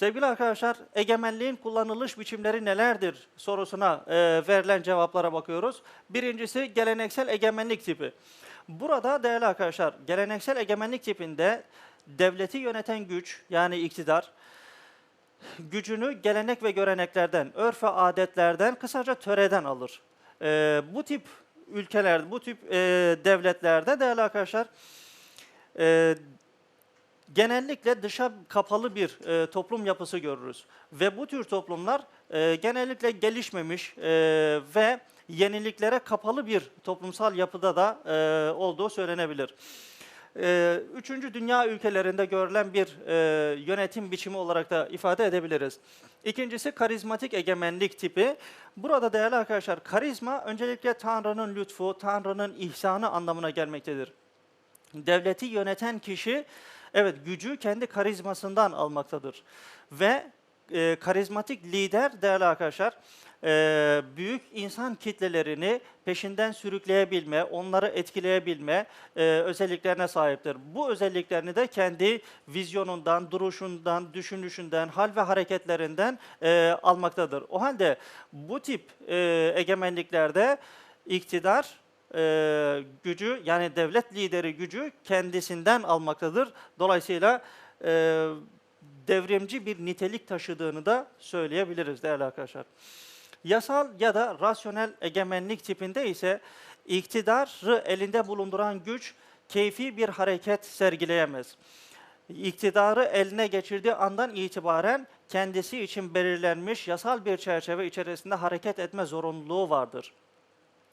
Sevgili arkadaşlar, egemenliğin kullanılış biçimleri nelerdir sorusuna e, verilen cevaplara bakıyoruz. Birincisi geleneksel egemenlik tipi. Burada değerli arkadaşlar, geleneksel egemenlik tipinde devleti yöneten güç yani iktidar, gücünü gelenek ve göreneklerden, örf ve adetlerden, kısaca töreden alır. E, bu tip ülkeler, bu tip e, devletlerde değerli arkadaşlar, e, genellikle dışa kapalı bir e, toplum yapısı görürüz. Ve bu tür toplumlar e, genellikle gelişmemiş e, ve yeniliklere kapalı bir toplumsal yapıda da e, olduğu söylenebilir. E, üçüncü dünya ülkelerinde görülen bir e, yönetim biçimi olarak da ifade edebiliriz. İkincisi karizmatik egemenlik tipi. Burada değerli arkadaşlar karizma öncelikle Tanrı'nın lütfu, Tanrı'nın ihsanı anlamına gelmektedir. Devleti yöneten kişi evet gücü kendi karizmasından almaktadır. Ve e, karizmatik lider değerli arkadaşlar e, büyük insan kitlelerini peşinden sürükleyebilme, onları etkileyebilme e, özelliklerine sahiptir. Bu özelliklerini de kendi vizyonundan, duruşundan, düşünüşünden, hal ve hareketlerinden e, almaktadır. O halde bu tip e, egemenliklerde iktidar e, gücü yani devlet lideri gücü kendisinden almaktadır. Dolayısıyla e, devrimci bir nitelik taşıdığını da söyleyebiliriz değerli arkadaşlar. Yasal ya da rasyonel egemenlik tipinde ise iktidarı elinde bulunduran güç keyfi bir hareket sergileyemez. İktidarı eline geçirdiği andan itibaren kendisi için belirlenmiş yasal bir çerçeve içerisinde hareket etme zorunluluğu vardır.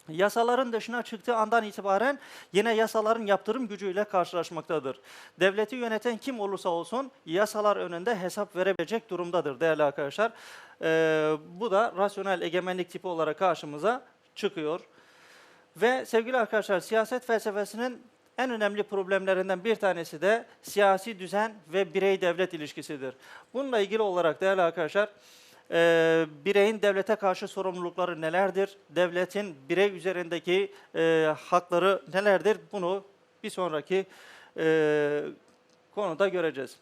Yasaların dışına çıktığı andan itibaren yine yasaların yaptırım gücüyle karşılaşmaktadır. Devleti yöneten kim olursa olsun yasalar önünde hesap verebilecek durumdadır değerli arkadaşlar. Ee, bu da rasyonel egemenlik tipi olarak karşımıza çıkıyor. Ve sevgili arkadaşlar siyaset felsefesinin en önemli problemlerinden bir tanesi de siyasi düzen ve birey-devlet ilişkisidir. Bununla ilgili olarak değerli arkadaşlar e, bireyin devlete karşı sorumlulukları nelerdir? Devletin birey üzerindeki e, hakları nelerdir? Bunu bir sonraki e, konuda göreceğiz.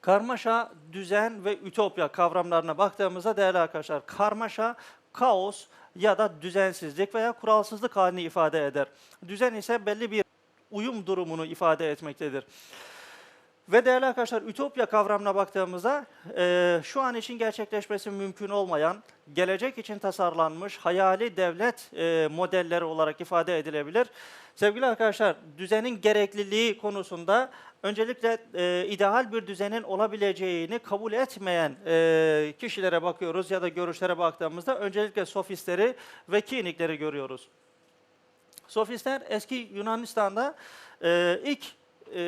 Karmaşa, düzen ve ütopya kavramlarına baktığımızda değerli arkadaşlar, karmaşa, kaos ya da düzensizlik veya kuralsızlık halini ifade eder. Düzen ise belli bir uyum durumunu ifade etmektedir. Ve değerli arkadaşlar ütopya kavramına baktığımızda e, şu an için gerçekleşmesi mümkün olmayan, gelecek için tasarlanmış hayali devlet e, modelleri olarak ifade edilebilir. Sevgili arkadaşlar düzenin gerekliliği konusunda öncelikle e, ideal bir düzenin olabileceğini kabul etmeyen e, kişilere bakıyoruz ya da görüşlere baktığımızda öncelikle sofistleri ve kinikleri görüyoruz. Sofistler eski Yunanistan'da e, ilk e,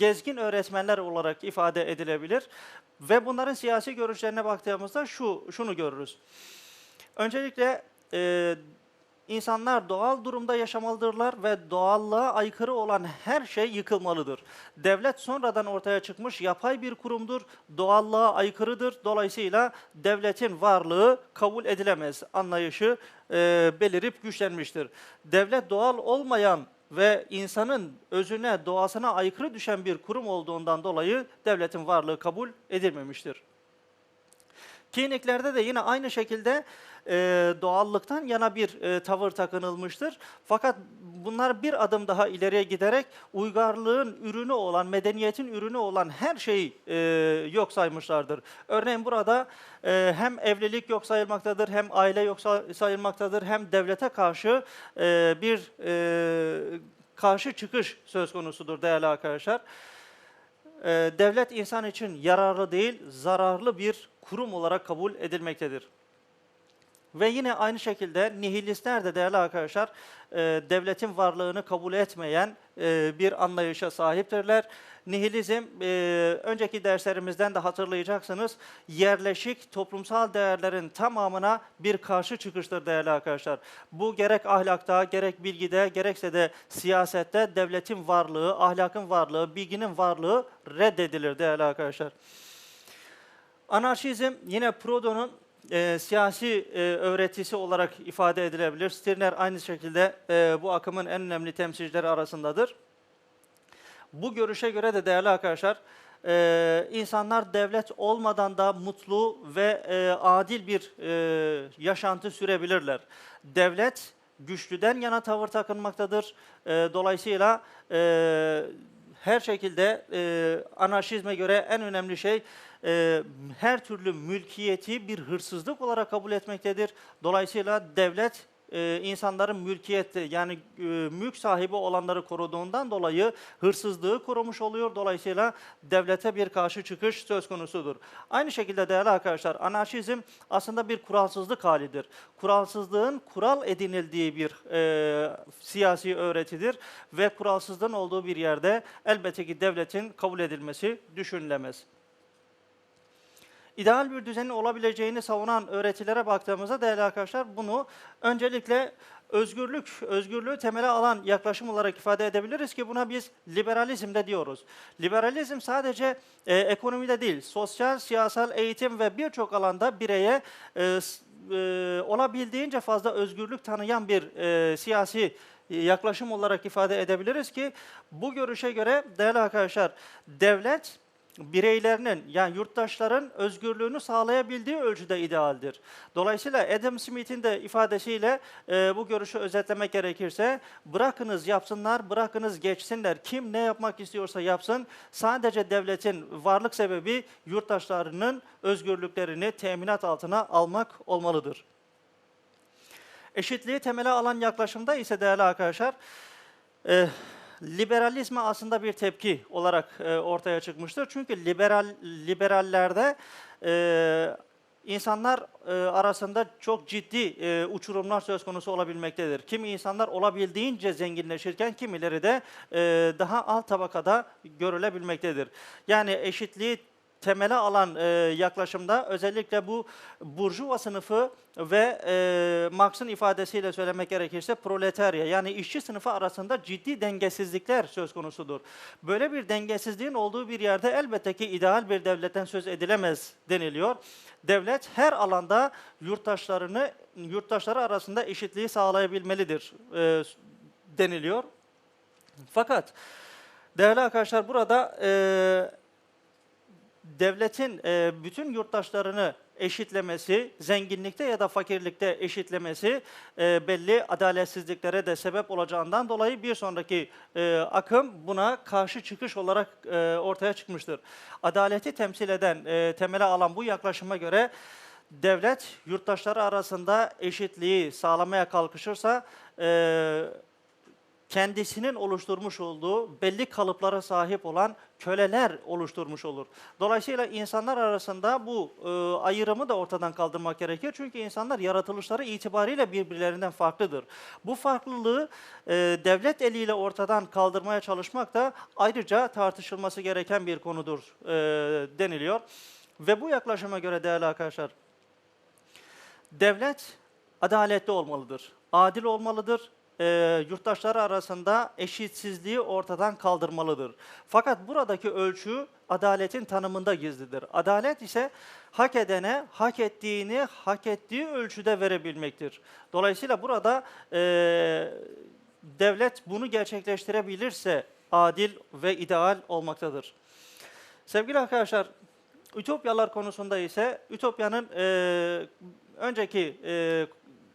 gezgin öğretmenler olarak ifade edilebilir. Ve bunların siyasi görüşlerine baktığımızda şu şunu görürüz. Öncelikle e, insanlar doğal durumda yaşamalıdırlar ve doğallığa aykırı olan her şey yıkılmalıdır. Devlet sonradan ortaya çıkmış yapay bir kurumdur, doğallığa aykırıdır. Dolayısıyla devletin varlığı kabul edilemez anlayışı e, belirip güçlenmiştir. Devlet doğal olmayan ve insanın özüne, doğasına aykırı düşen bir kurum olduğundan dolayı devletin varlığı kabul edilmemiştir. Kiniklerde de yine aynı şekilde e, doğallıktan yana bir e, tavır takınılmıştır. Fakat bunlar bir adım daha ileriye giderek uygarlığın ürünü olan, medeniyetin ürünü olan her şeyi e, yok saymışlardır. Örneğin burada e, hem evlilik yok sayılmaktadır, hem aile yok say- sayılmaktadır, hem devlete karşı e, bir e, karşı çıkış söz konusudur değerli arkadaşlar. E, devlet insan için yararlı değil, zararlı bir kurum olarak kabul edilmektedir. Ve yine aynı şekilde nihilistler de değerli arkadaşlar e, devletin varlığını kabul etmeyen e, bir anlayışa sahiptirler. Nihilizm e, önceki derslerimizden de hatırlayacaksınız yerleşik toplumsal değerlerin tamamına bir karşı çıkıştır değerli arkadaşlar. Bu gerek ahlakta, gerek bilgide, gerekse de siyasette devletin varlığı, ahlakın varlığı, bilginin varlığı reddedilir değerli arkadaşlar. Anarşizm yine Proudhon'un e, siyasi e, öğretisi olarak ifade edilebilir. Stirner aynı şekilde e, bu akımın en önemli temsilcileri arasındadır. Bu görüşe göre de değerli arkadaşlar, e, insanlar devlet olmadan da mutlu ve e, adil bir e, yaşantı sürebilirler. Devlet güçlüden yana tavır takınmaktadır. E, dolayısıyla e, her şekilde e, anarşizme göre en önemli şey e, her türlü mülkiyeti bir hırsızlık olarak kabul etmektedir. Dolayısıyla devlet e, insanların mülkiyeti yani e, mülk sahibi olanları koruduğundan dolayı hırsızlığı korumuş oluyor. Dolayısıyla devlete bir karşı çıkış söz konusudur. Aynı şekilde değerli arkadaşlar anarşizm aslında bir kuralsızlık halidir. Kuralsızlığın kural edinildiği bir e, siyasi öğretidir ve kuralsızlığın olduğu bir yerde elbette ki devletin kabul edilmesi düşünülemez. İdeal bir düzenin olabileceğini savunan öğretilere baktığımızda değerli arkadaşlar bunu öncelikle özgürlük, özgürlüğü temele alan yaklaşım olarak ifade edebiliriz ki buna biz liberalizm de diyoruz. Liberalizm sadece e, ekonomide değil, sosyal, siyasal, eğitim ve birçok alanda bireye e, e, olabildiğince fazla özgürlük tanıyan bir e, siyasi e, yaklaşım olarak ifade edebiliriz ki bu görüşe göre değerli arkadaşlar devlet bireylerinin yani yurttaşların özgürlüğünü sağlayabildiği ölçüde idealdir. Dolayısıyla Adam Smith'in de ifadesiyle e, bu görüşü özetlemek gerekirse bırakınız yapsınlar, bırakınız geçsinler. Kim ne yapmak istiyorsa yapsın. Sadece devletin varlık sebebi yurttaşlarının özgürlüklerini teminat altına almak olmalıdır. Eşitliği temele alan yaklaşımda ise değerli arkadaşlar, e, liberalizme aslında bir tepki olarak e, ortaya çıkmıştır. Çünkü liberal liberallerde e, insanlar e, arasında çok ciddi e, uçurumlar söz konusu olabilmektedir. Kimi insanlar olabildiğince zenginleşirken kimileri de e, daha alt tabakada görülebilmektedir. Yani eşitliği temele alan e, yaklaşımda özellikle bu burjuva sınıfı ve e, Marx'ın ifadesiyle söylemek gerekirse proletarya yani işçi sınıfı arasında ciddi dengesizlikler söz konusudur. Böyle bir dengesizliğin olduğu bir yerde elbette ki ideal bir devletten söz edilemez deniliyor. Devlet her alanda yurttaşlarını yurttaşları arasında eşitliği sağlayabilmelidir e, deniliyor. Fakat değerli arkadaşlar burada e, devletin e, bütün yurttaşlarını eşitlemesi, zenginlikte ya da fakirlikte eşitlemesi e, belli adaletsizliklere de sebep olacağından dolayı bir sonraki e, akım buna karşı çıkış olarak e, ortaya çıkmıştır. Adaleti temsil eden, e, temele alan bu yaklaşıma göre devlet yurttaşları arasında eşitliği sağlamaya kalkışırsa e, kendisinin oluşturmuş olduğu belli kalıplara sahip olan köleler oluşturmuş olur. Dolayısıyla insanlar arasında bu e, ayrımı da ortadan kaldırmak gerekir. Çünkü insanlar yaratılışları itibariyle birbirlerinden farklıdır. Bu farklılığı e, devlet eliyle ortadan kaldırmaya çalışmak da ayrıca tartışılması gereken bir konudur e, deniliyor. Ve bu yaklaşıma göre değerli arkadaşlar, devlet adaletli olmalıdır, adil olmalıdır, e, yurttaşları arasında eşitsizliği ortadan kaldırmalıdır. Fakat buradaki ölçü adaletin tanımında gizlidir. Adalet ise hak edene hak ettiğini hak ettiği ölçüde verebilmektir. Dolayısıyla burada e, devlet bunu gerçekleştirebilirse adil ve ideal olmaktadır. Sevgili arkadaşlar, Ütopyalar konusunda ise Ütopya'nın e, önceki e,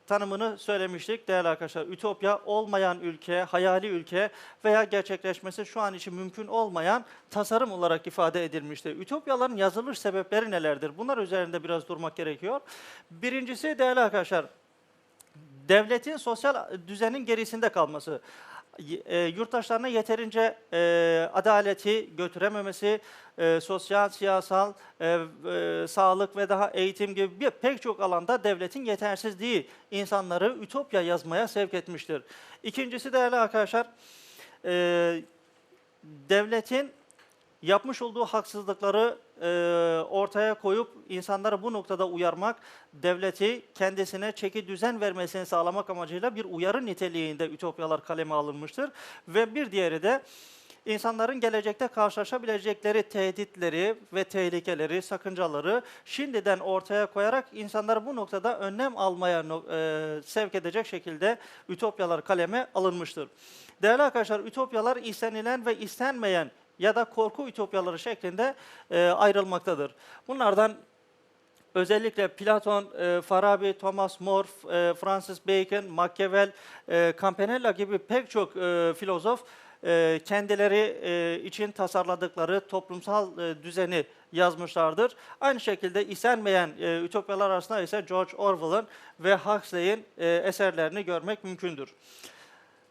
tanımını söylemiştik değerli arkadaşlar. Ütopya olmayan ülke, hayali ülke veya gerçekleşmesi şu an için mümkün olmayan tasarım olarak ifade edilmiştir. Ütopyaların yazılış sebepleri nelerdir? Bunlar üzerinde biraz durmak gerekiyor. Birincisi değerli arkadaşlar, devletin sosyal düzenin gerisinde kalması, e, yurttaşlarına yeterince e, adaleti götürememesi, e, sosyal, siyasal, e, e, sağlık ve daha eğitim gibi bir, pek çok alanda devletin yetersizliği insanları ütopya yazmaya sevk etmiştir. İkincisi değerli arkadaşlar, e, devletin yapmış olduğu haksızlıkları e, ortaya koyup insanları bu noktada uyarmak, devleti kendisine çeki düzen vermesini sağlamak amacıyla bir uyarı niteliğinde ütopyalar kaleme alınmıştır. Ve bir diğeri de insanların gelecekte karşılaşabilecekleri tehditleri ve tehlikeleri, sakıncaları şimdiden ortaya koyarak insanları bu noktada önlem almaya e, sevk edecek şekilde ütopyalar kaleme alınmıştır. Değerli arkadaşlar, ütopyalar istenilen ve istenmeyen ya da korku ütopyaları şeklinde e, ayrılmaktadır. Bunlardan özellikle Platon, e, Farabi, Thomas More, e, Francis Bacon, Machiavelli, e, Campanella gibi pek çok e, filozof e, kendileri e, için tasarladıkları toplumsal e, düzeni yazmışlardır. Aynı şekilde istenmeyen e, ütopyalar arasında ise George Orwell'ın ve Huxley'in e, eserlerini görmek mümkündür.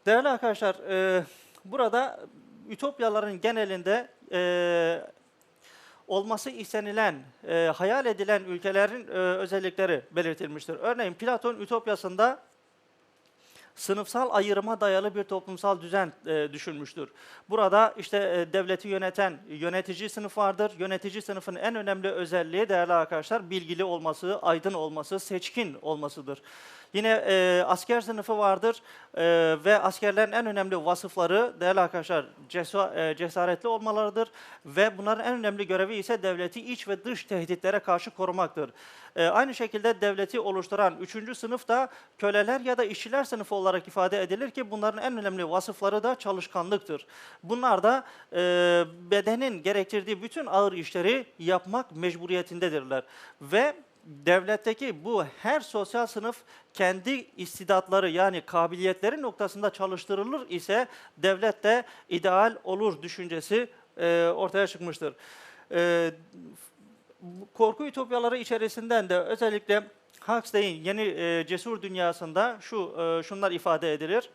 Değerli arkadaşlar, e, burada ütopyaların genelinde e, olması istenilen, e, hayal edilen ülkelerin e, özellikleri belirtilmiştir. Örneğin Platon Ütopyası'nda sınıfsal ayrıma dayalı bir toplumsal düzen e, düşünmüştür. Burada işte e, devleti yöneten yönetici sınıf vardır. Yönetici sınıfın en önemli özelliği değerli arkadaşlar bilgili olması, aydın olması, seçkin olmasıdır. Yine e, asker sınıfı vardır e, ve askerlerin en önemli vasıfları değerli arkadaşlar cesu- e, cesaretli olmalarıdır ve bunların en önemli görevi ise devleti iç ve dış tehditlere karşı korumaktır. E, aynı şekilde devleti oluşturan üçüncü sınıf da köleler ya da işçiler sınıfı olarak ifade edilir ki bunların en önemli vasıfları da çalışkanlıktır. Bunlar da e, bedenin gerektirdiği bütün ağır işleri yapmak mecburiyetindedirler ve devletteki bu her sosyal sınıf kendi istidatları yani kabiliyetleri noktasında çalıştırılır ise devlet de ideal olur düşüncesi e, ortaya çıkmıştır. E, korku ütopyaları içerisinden de özellikle Huxley'in yeni e, cesur dünyasında şu e, şunlar ifade edilir.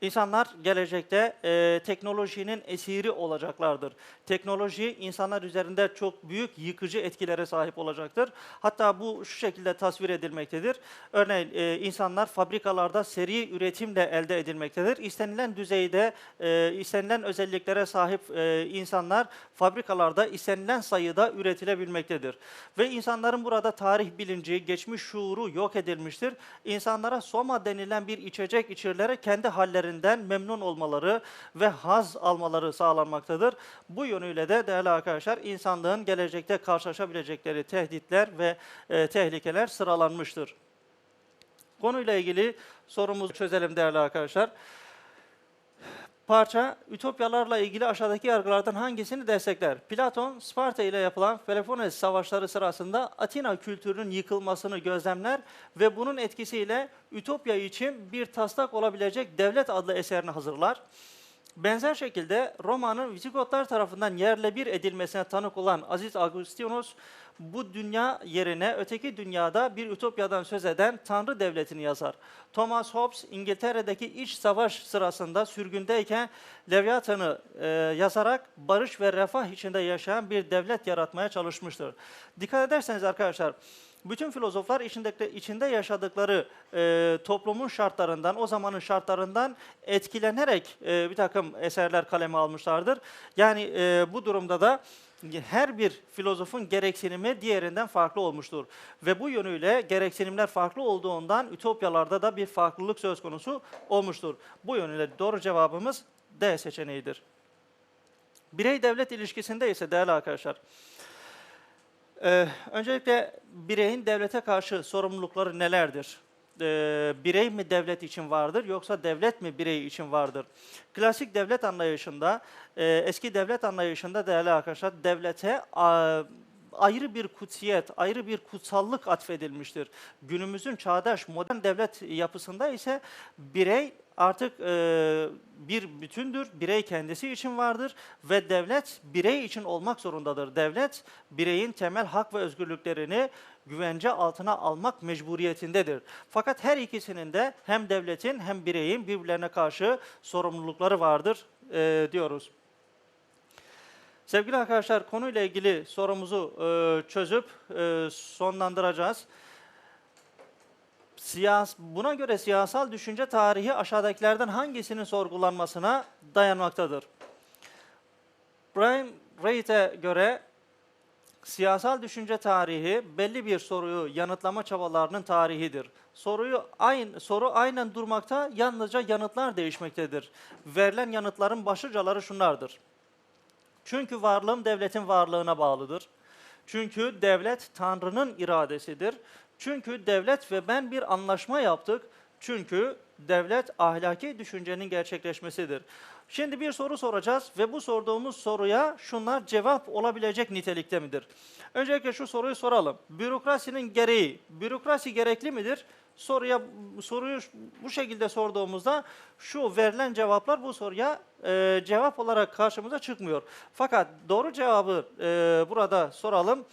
İnsanlar gelecekte e, teknolojinin esiri olacaklardır. Teknoloji insanlar üzerinde çok büyük yıkıcı etkilere sahip olacaktır. Hatta bu şu şekilde tasvir edilmektedir. Örneğin e, insanlar fabrikalarda seri üretimle elde edilmektedir. İstenilen düzeyde, e, istenilen özelliklere sahip e, insanlar fabrikalarda istenilen sayıda üretilebilmektedir. Ve insanların burada tarih bilinci, geçmiş şuuru yok edilmiştir. İnsanlara soma denilen bir içecek içirlere kendi hallerinden memnun olmaları ve haz almaları sağlanmaktadır. Bu yönüyle de değerli arkadaşlar insanlığın gelecekte karşılaşabilecekleri tehditler ve e, tehlikeler sıralanmıştır. Konuyla ilgili sorumuzu çözelim değerli arkadaşlar. Parça, ütopyalarla ilgili aşağıdaki yargılardan hangisini destekler? Platon, Sparta ile yapılan Peloponnes savaşları sırasında Atina kültürünün yıkılmasını gözlemler ve bunun etkisiyle Ütopya için bir taslak olabilecek devlet adlı eserini hazırlar. Benzer şekilde Roma'nın Visigotlar tarafından yerle bir edilmesine tanık olan Aziz Augustinus, bu dünya yerine öteki dünyada bir ütopyadan söz eden Tanrı devletini yazar. Thomas Hobbes, İngiltere'deki iç savaş sırasında sürgündeyken Leviathan'ı e, yazarak barış ve refah içinde yaşayan bir devlet yaratmaya çalışmıştır. Dikkat ederseniz arkadaşlar, bütün filozoflar içinde, içinde yaşadıkları e, toplumun şartlarından, o zamanın şartlarından etkilenerek e, bir takım eserler kaleme almışlardır. Yani e, bu durumda da her bir filozofun gereksinimi diğerinden farklı olmuştur. Ve bu yönüyle gereksinimler farklı olduğundan ütopyalarda da bir farklılık söz konusu olmuştur. Bu yönüyle doğru cevabımız D seçeneğidir. Birey-devlet ilişkisinde ise değerli arkadaşlar, ee, öncelikle bireyin devlete karşı sorumlulukları nelerdir? Ee, birey mi devlet için vardır yoksa devlet mi birey için vardır? Klasik devlet anlayışında, e, eski devlet anlayışında değerli arkadaşlar devlete a, ayrı bir kutsiyet, ayrı bir kutsallık atfedilmiştir. Günümüzün çağdaş modern devlet yapısında ise birey artık e, bir bütündür. Birey kendisi için vardır ve devlet birey için olmak zorundadır. Devlet bireyin temel hak ve özgürlüklerini güvence altına almak mecburiyetindedir. Fakat her ikisinin de hem devletin hem bireyin birbirlerine karşı sorumlulukları vardır e, diyoruz. Sevgili arkadaşlar konuyla ilgili sorumuzu e, çözüp e, sonlandıracağız. Siyas, buna göre siyasal düşünce tarihi aşağıdakilerden hangisinin sorgulanmasına dayanmaktadır? Brian Reit'e göre siyasal düşünce tarihi belli bir soruyu yanıtlama çabalarının tarihidir. Soruyu aynı soru aynen durmakta, yalnızca yanıtlar değişmektedir. Verilen yanıtların başlıcaları şunlardır. Çünkü varlığım devletin varlığına bağlıdır. Çünkü devlet Tanrı'nın iradesidir. Çünkü devlet ve ben bir anlaşma yaptık. Çünkü devlet ahlaki düşüncenin gerçekleşmesidir. Şimdi bir soru soracağız ve bu sorduğumuz soruya şunlar cevap olabilecek nitelikte midir? Öncelikle şu soruyu soralım. Bürokrasinin gereği, bürokrasi gerekli midir? Soruya soruyu bu şekilde sorduğumuzda şu verilen cevaplar bu soruya e, cevap olarak karşımıza çıkmıyor. Fakat doğru cevabı e, burada soralım.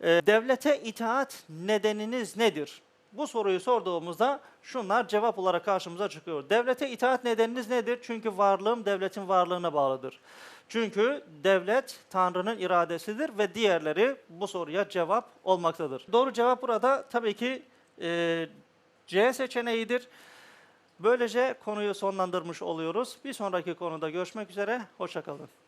E, devlete itaat nedeniniz nedir? Bu soruyu sorduğumuzda şunlar cevap olarak karşımıza çıkıyor. Devlete itaat nedeniniz nedir? Çünkü varlığım devletin varlığına bağlıdır. Çünkü devlet Tanrı'nın iradesidir ve diğerleri bu soruya cevap olmaktadır. Doğru cevap burada tabii ki e, C seçeneğidir. Böylece konuyu sonlandırmış oluyoruz. Bir sonraki konuda görüşmek üzere. Hoşçakalın.